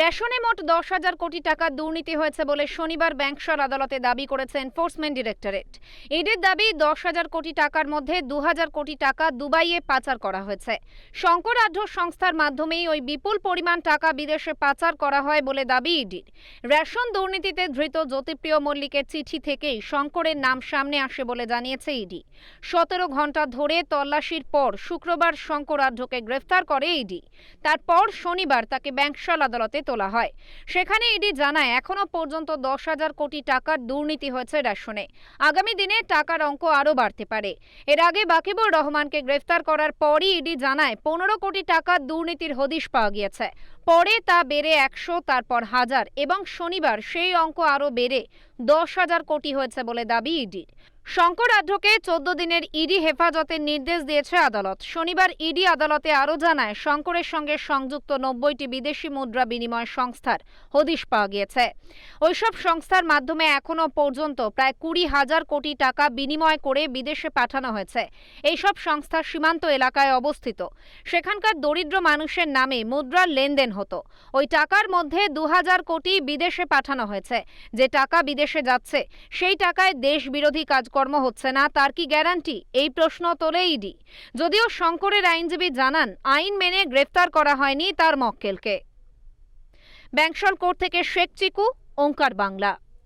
রেশনে মোট দশ হাজার কোটি টাকা দুর্নীতি হয়েছে বলে শনিবার ব্যাংকসর আদালতে দাবি করেছে এনফোর্সমেন্ট ডিরেক্টরেট। ইডির দাবি দশ হাজার কোটি টাকার মধ্যে দু হাজার কোটি টাকা দুবাইয়ে পাচার করা হয়েছে। শঙ্কর আঢ্য সংস্থার মাধ্যমেই ওই বিপুল পরিমাণ টাকা বিদেশে পাচার করা হয় বলে দাবি ইডির। রেশন দুর্নীতিতে ধৃত জ্যোতিপ্রিয় মল্লিকের চিঠি থেকেই শঙ্করের নাম সামনে আসে বলে জানিয়েছে ইডি। সতেরো ঘণ্টা ধরে তল্লাশির পর শুক্রবার শঙ্কর আঢ্যকে গ্রেফতার করে ইডি। তারপর শনিবার তাকে ব্যাংকশাল আদালতে তোলা হয়। সেখানে ইডি জানায়, এখনও পর্যন্ত দশ হাজার কোটি টাকার দুর্নীতি হয়েছে রেশনে। আগামী দিনে টাকার অঙ্ক আরও বাড়তে পারে। এর আগে বাকিবুর রহমানকে গ্রেফতার করার পরই ইডি জানায়, পনেরো কোটি টাকার দুর্নীতির হদিশ পাওয়া গিয়েছে। পরে তা বেড়ে একশো, তারপর হাজার এবং শনিবার সেই অঙ্ক আরও বেড়ে দশ হাজার কোটি হয়েছে বলে দাবি ইডির। শঙ্কর আঢ্যকে চোদ্দ দিনের ইডি হেফাজতের নির্দেশ দিয়েছে আদালত। শনিবার ইডি আদালতে আরও জানায়, শঙ্করের সঙ্গে সংযুক্ত নব্বইটি বিদেশি মুদ্রা বিনিময় সংস্থার হদিশ পাওয়া গিয়েছে। ওইসব সংস্থার মাধ্যমে এখনও পর্যন্ত প্রায় কুড়ি হাজার কোটি টাকা বিনিময় করে বিদেশে পাঠানো হয়েছে। এইসব সংস্থা সীমান্ত এলাকায় অবস্থিত। সেখানকার দরিদ্র মানুষের নামে মুদ্রার লেনদেন হতো। ওই টাকার মধ্যে দু হাজার কোটি বিদেশে পাঠানো হয়েছে। যে টাকা বিদেশে যাচ্ছে, সেই টাকায় দেশ বিরোধী কাজকর্ম হচ্ছে না, তার কি গ্যারান্টি? এই প্রশ্ন তোলে ইডি। যদিও শঙ্করের আইনজীবী জানান, আইন মেনে গ্রেফতার করা হয়নি তার মক্কেলকে। ব্যাংশল কোর্ট থেকে শেখ চিকু, ওঙ্কার বাংলা।